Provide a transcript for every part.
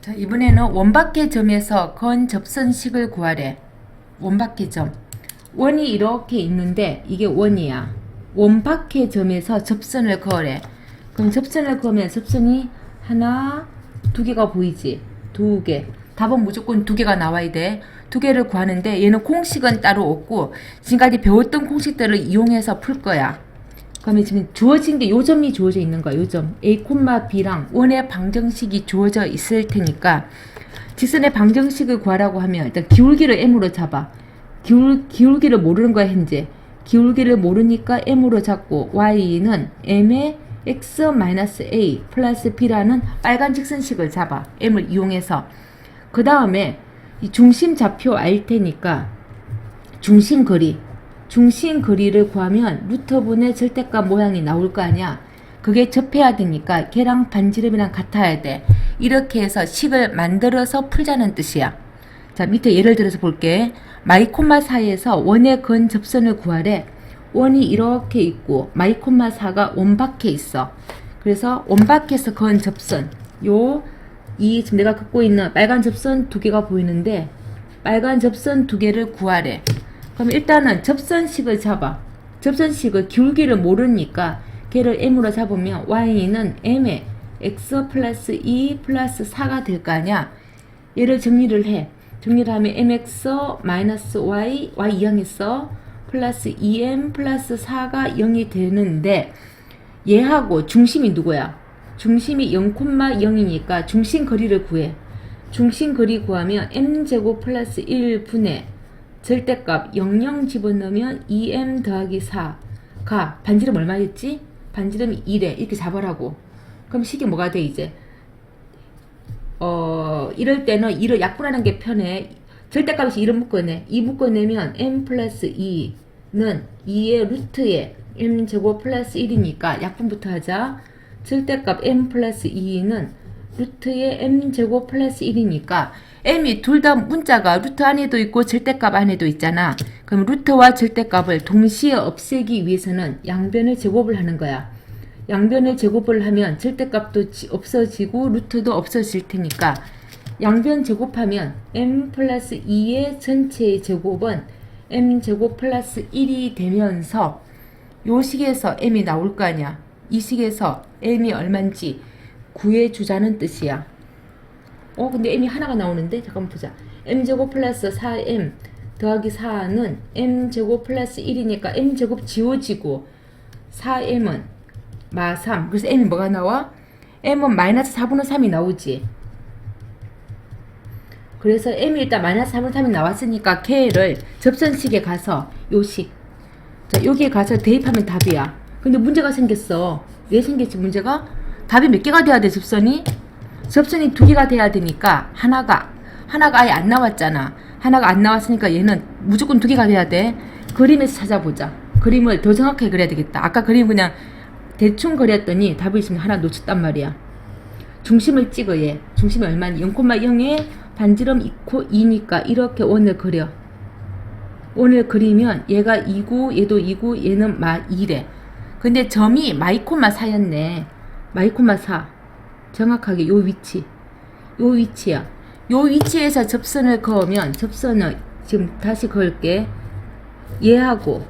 자, 이번에는 원박계 점에서 건 접선식을 구하래. 원박계 점. 원이 이렇게 있는데 이게 원이야. 원박계 점에서 접선을 그으래. 그럼 접선을 그으면 접선이 하나, 두 개가 보이지? 두 개. 답은 무조건 두 개가 나와야 돼. 두 개를 구하는데 얘는 공식은 따로 없고 지금까지 배웠던 공식들을 이용해서 풀 거야. 그러면 지금 주어진 게 요점이 주어져 있는 거야. 요점. A, B랑 원의 방정식이 주어져 있을 테니까 직선의 방정식을 구하라고 하면 일단 기울기를 m으로 잡아. 기울, 기울기를 모르는 거야, 현재. 기울기를 모르니까 m으로 잡고 y는 m의 x-a 플러스 b라는 빨간 직선식을 잡아. m을 이용해서. 그 다음에 이 중심 좌표 알 테니까 중심 거리. 중심 거리를 구하면 루터분의 절대값 모양이 나올 거 아니야. 그게 접해야 되니까 걔랑 반지름이랑 같아야 돼. 이렇게 해서 식을 만들어서 풀자는 뜻이야. 자, 밑에 예를 들어서 볼게. 마이콤마 사이에서 원의 근 접선을 구하래. 원이 이렇게 있고 마이콤마 4가 원박해 있어. 그래서 원박해서 건 접선. 요, 이 지금 내가 갖고 있는 빨간 접선 두 개가 보이는데 빨간 접선 두 개를 구하래. 그럼 일단은 접선식을 잡아. 접선식을 기울기를 모르니까 걔를 m으로 잡으면 y는 m의 x 플러스 2 플러스 4가 될 거 아니야. 얘를 정리를 해. 정리를 하면 mx 마이너스 y, y 이항했어. 플러스 2m 플러스 4가 0이 되는데 얘하고 중심이 누구야? 중심이 0,0이니까 중심 거리를 구해. 중심 거리 구하면 m제곱 플러스 1분의 절대값 00 집어넣으면 2m 더하기 4가 반지름 얼마였지? 반지름이 1에 이렇게 잡으라고. 그럼 식이 뭐가 돼 이제? 어 이럴 때는 1을 약분하는 게 편해. 절대값이 1을 묶어내. 2 묶어내면 m 플러스 2는 2의 루트에 m 제곱 플러스 1이니까 약분부터 하자. 절대값 m 플러스 2는 루트에 m 제곱 플러스 1이니까 m이 둘 다 문자가 루트 안에도 있고 절대값 안에도 있잖아. 그럼 루트와 절대값을 동시에 없애기 위해서는 양변을 제곱을 하는 거야. 양변을 제곱을 하면 절대값도 지- 없어지고 루트도 없어질 테니까 양변 제곱하면 m 플러스 2의 전체의 제곱은 m 제곱 플러스 1이 되면서 요 식에서 m이 나올 거 아니야. 이 식에서 m이 얼만지 구해주자는 뜻이야. 어 근데 m이 하나가 나오는데 잠깐만 보자. m 제곱 플러스 4m 더하기 4는 m 제곱 플러스 1이니까 m 제곱 지워지고 4m은 마 3. 그래서 m이 뭐가 나와? m은 마이너스 4분의 3이 나오지. 그래서 m이 일단 마이너스 4분의 3이 나왔으니까 걔를 접선식에 가서 요식 자 여기에 가서 대입하면 답이야. 근데 문제가 생겼어. 왜 생겼지 문제가? 답이 몇 개가 돼야 돼 접선이? 접선이 두 개가 돼야 되니까 하나가 하나가 아예 안 나왔잖아. 하나가 안 나왔으니까 얘는 무조건 두 개가 돼야 돼. 그림에서 찾아보자. 그림을 더 정확하게 그려야 되겠다. 아까 그림 그냥 대충 그렸더니 답이 있으면 하나 놓쳤단 말이야. 중심을 찍어 얘. 중심이 얼마니? 0,0에 반지름 2니까 이렇게 원을 그려. 원을 그리면 얘가 2구, 얘도 2구, 얘는 마 2래. 근데 점이 마이코마 4였네. 마이코마 4. 정확하게 요 위치. 요 위치야. 요 위치에서 접선을 그으면 접선을 지금 다시 그을게. 얘하고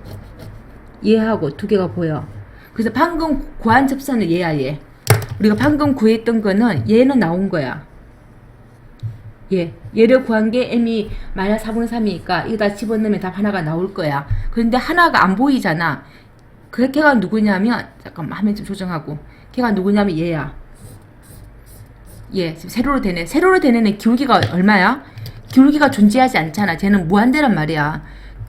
얘하고 두 개가 보여. 그래서 방금 구한 접선은 얘야 얘. 우리가 방금 구했던 거는 얘는 나온 거야. 얘. 얘를 구한 게 m이 마이너스 4분의 3이니까 이거 다 집어넣으면 답 하나가 나올 거야. 그런데 하나가 안 보이잖아. 그 걔가 누구냐면 잠깐만 화면 좀 조정하고 걔가 누구냐면 얘야. 얘 지금 세로로 되네. 세로로 되는 애 기울기가 얼마야? 기울기가 존재하지 않잖아. 쟤는 무한대란 말이야.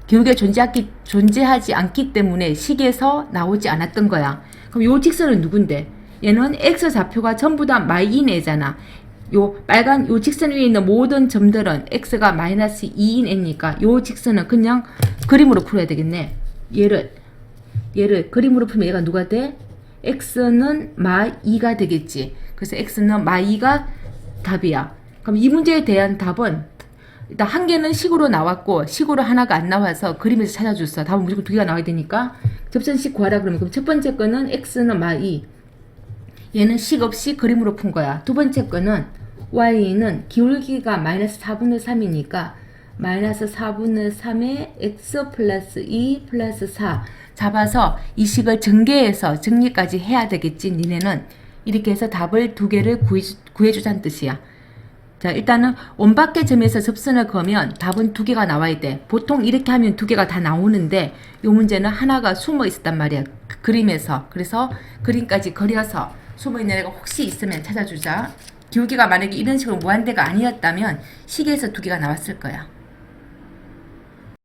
기울기가 존재하기, 존재하지 않기 때문에 식에서 나오지 않았던 거야. 그럼 요 직선은 누군데? 얘는 x 좌표가 전부 다 마이인 애잖아. 요 빨간 요 직선 위에 있는 모든 점들은 x가 마이너스 2인 애니까 요 직선은 그냥 그림으로 풀어야 되겠네. 얘를 얘를 그림으로 풀면 얘가 누가 돼? x는 마 2가 되겠지. 그래서 x는 마 2가 답이야. 그럼 이 문제에 대한 답은 일단 한 개는 식으로 나왔고 식으로 하나가 안 나와서 그림에서 찾아줬어. 답은 무조건 두 개가 나와야 되니까 접선식 구하라 그러면 그럼 첫 번째 거는 x는 마 2. 얘는 식 없이 그림으로 푼 거야. 두 번째 거는 y는 기울기가 마이너스 4분의 3이니까 마이너스 4분의 3에 x 플러스 2 플러스 4 잡아서 이 식을 전개해서 정리까지 해야 되겠지 니네는? 이렇게 해서 답을 두 개를 구해, 구해주자는 뜻이야. 자 일단은 원밖의 점에서 접선을 그으면 답은 두 개가 나와야 돼. 보통 이렇게 하면 두 개가 다 나오는데 이 문제는 하나가 숨어 있었단 말이야. 그 그림에서. 그래서 그림까지 그려서 숨어 있는 애가 혹시 있으면 찾아주자. 기울기가 만약에 이런 식으로 무한대가 아니었다면 식에서 두 개가 나왔을 거야